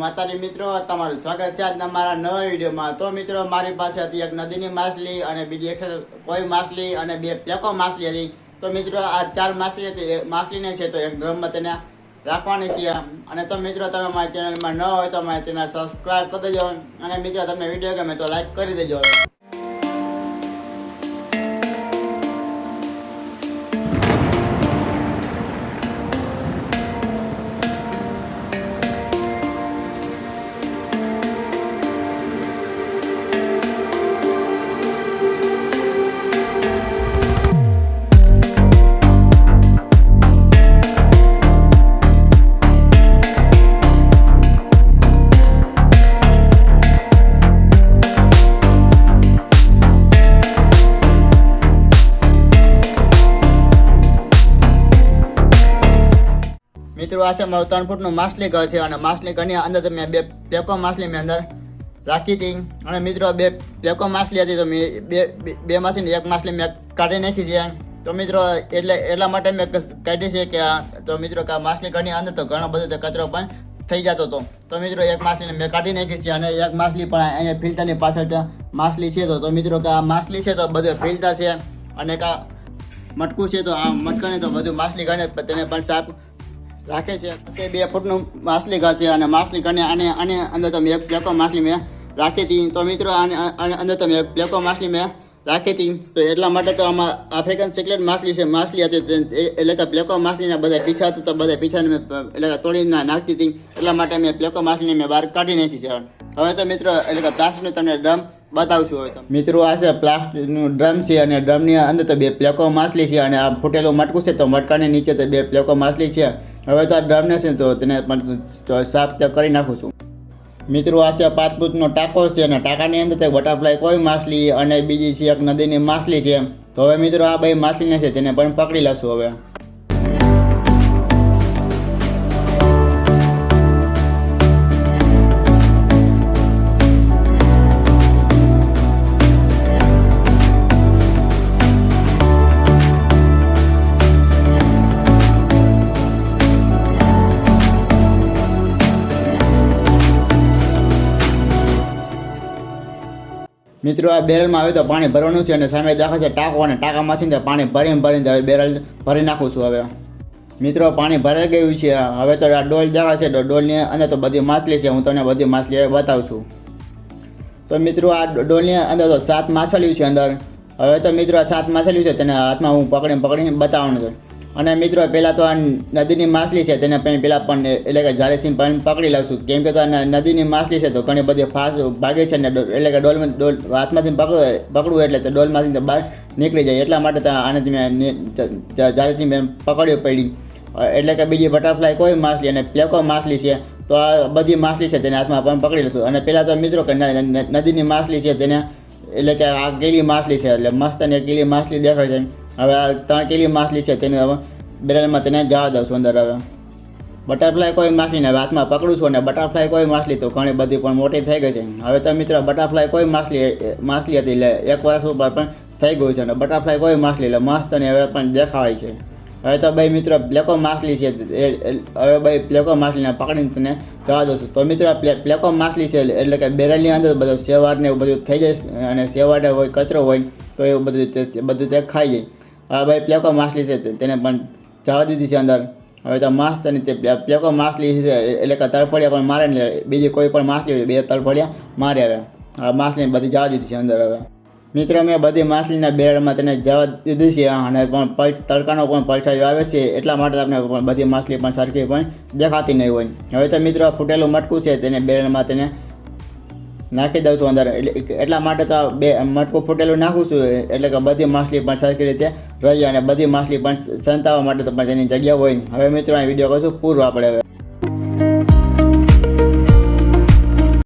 માતાજી મિત્રો, તમારું સ્વાગત છે આજના મારા નવા વિડીયોમાં. તો મિત્રો, મારી પાસે હતી એક નદીની માછલી અને બીજી એક કોઈ માછલી અને બે પેકો માછલી હતી. તો મિત્રો, આ ચાર માછલી હતી. માછલીને છે તો એક ડ્રમમાં તેને રાખવાની છે. અને તો મિત્રો, તમે મારી ચેનલમાં ન હોય તો મારી ચેનલ સબસ્ક્રાઈબ કરી દેજો. અને મિત્રો, તમને વીડિયો ગમે તો લાઈક કરી દેજો. મિત્રો, આ છે મારું ત્રણ ફૂટનું માછલી ઘર છે અને માછલી ઘરની અંદર તો મેં બે પ્લેકો માછલી મેં અંદર રાખી હતી. અને મિત્રો, બે પ્લેકો માછલી હતી, તો મેં બે, બે- માછલીની એક માછલી મેં કાઢી નાખી છે. તો મિત્રો, એટલે, એટલા માટે મેં કાઢી છે કે તો મિત્રો, કે માછલી ઘરની અંદર તો ઘણો બધો કચરો પણ થઈ જતો હતો. તો મિત્રો, એક માછલીને મેં કાઢી નાખી છે અને એક માછલી પણ અહીંયા ફિલ્ટરની પાછળ માછલી છે. તો મિત્રો, કે આ માછલી છે તો બધું ફિલ્ટર છે અને કા મટકું છે, તો આ મટકાને તો બધું માછલી ગણે તેને પણ સાફ રાખે છે. તે બે ફૂટનું માછલી ઘર છે અને માછલી ઘરને આને આને અંદર તમે એક પ્લેકો માછલી મેં રાખી હતી. તો મિત્રો, આને અંદર તો મેં એક પ્લેકો માછલી મેં રાખી હતી. તો એટલા માટે તો આમાં આફ્રિકન સિક્રેટ માછલી છે. માછલી હતી એટલે કે પ્લેકો માછલીના બધા પીછા હતા, તો બધા પીછાને મેં, એટલે કે તોડીને નાખતી હતી. એટલા માટે મેં પ્લેકો માછલીને મેં બહાર કાઢી નાખી છે. હવે તો મિત્રો, એટલે કે પ્લાસ્ટિકનું તમને ડ્રમ બતાવું છું હવે તો મિત્રો, આ છે પ્લાસ્ટિકનું ડ્રમ છે અને ડ્રમની અંદર તો બે પ્લેકો માછલી છે અને આ ફૂટેલું મટકું છે તો મટકાની નીચે તો બે પ્લેકો માછલી છે. હવે તો આ ડ્રમને છે તો તેને પણ સાફ કરી નાખું છું. મિત્રો, આ છે પાંચ ફૂટનો ટાંકો છે અને ટાંકાની અંદર તો બટરફ્લાય કોઈ માછલી અને બીજી છે એક નદીની માછલી છે. તો હવે મિત્રો, આ બે માછલીને છે તેને પણ પકડી લઈશું હવે. મિત્રો, આ બેરલમાં આવે તો પાણી ભરવાનું છે અને સામે દેખાય છે ટાંકો અને ટાંકામાંથી પાણી ભરીને ભરીને હવે બેરલ ભરી નાખું છું હવે. મિત્રો, પાણી ભરાઈ ગયું છે. હવે તો આ ડોલ દેખાય છે, તો ડોલની અંદર તો બધી માછલી છે. હું તમને બધી માછલી બતાવું છું. તો મિત્રો, આ ડોલની અંદર તો સાત માછલીઓ છે અંદર. હવે તો મિત્રો, આ સાત માછલીઓ છે, તેને હાથમાં હું પકડીને પકડીને બતાવવાનું છે. અને મિત્રો પહેલાં તો આ નદીની માછલી છે, તેને પહેલાં પણ, એટલે કે જાળેથી પણ પકડી છું કેમ કે તો આ નદીની માછલી છે, તો ઘણી બધી ફાસ્ટ ભાગે છે ને એટલે કે ડોલમાં, ડોલ, હાથમાંથી પકડું, પકડવું એટલે તો ડોલમાંથી બહાર નીકળી જાય. એટલા માટે તો આનાથી મેં જાળીથી મેં પકડ્યું પડી. એટલે કે બીજી બટરફ્લાય કોઈ માછલી અને પ્લેકો માછલી છે, તો આ બધી માછલી છે તેને હાથમાં પણ પકડી લઈશું. અને પહેલાં તો મિત્રો કે નદીની માછલી છે તેને, એટલે કે આ ગીલી માછલી છે, એટલે મસ્ત અને ગીલી માછલી દેખાય છે. હવે આ કેટલી માછલી છે તેને હવે બેરલમાં તેને જવા દઉં છું અંદર હવે. બટરફ્લાય કોઈ માછલીને હાથમાં પકડું છું અને બટરફ્લાય કોઈ માછલી તો ઘણી બધી પણ મોટી થઈ ગઈ છે. હવે તો મિત્રો બટરફ્લાય કોઈ માછલી માછલી હતી એટલે એક વર્ષ ઉપર પણ થઈ ગયું છે અને બટરફ્લાય કોઈ માછલી એટલે મસ્ત અને હવે પણ દેખાવાય છે. હવે તો ભાઈ મિત્રો પ્લેકો માછલી છે હવે ભાઈ પ્લેકો માછલીને પકડીને તને જવા દઉં છું. તો મિત્રો પ્લે- પ્લેકો માછલી છે એટલે કે બેરલની અંદર બધું સેવાર ને એવું બધું થઈ જાય અને સેવાડે હોય, કચરો હોય, તો એવું બધું બધું તે ખાઈ જાય. હવે ભાઈ પ્લેકો માછલી છે તેને પણ જવા દીધી છે અંદર. હવે તો માસ અને તે પ્લે- પ્લેકો માછલી છે એટલે કે તળફડિયા પણ મારે ને બીજી કોઈ પણ માછલી બે તળફડિયા મારે હવે. આ માછલીને બધી જવા દીધી છે અંદર હવે. મિત્રો, મેં બધી માછલીના બેરડમાં તેને જવા દીધું છે અને પણ પલ તડકાનો પણ પલસાયો આવે છે, એટલા માટે આપણે પણ બધી માછલી પણ સરખી પણ દેખાતી નહીં હોય. હવે તો મિત્રો, ફૂટેલું મટકું છે, તેને બેરડમાં તેને નાખી દઉં છું અંદર. એટલે એટલા માટે તો બે મટકું ફૂટેલું નાખું છું. એટલે કે બધી માછલી પણ સરખી રીતે રહી અને બધી માછલી પણ સંતાવવા માટે તો પણ તેની જગ્યા હોય હવે મિત્રો વીડિયો કરશું પૂરું આપણે હવે.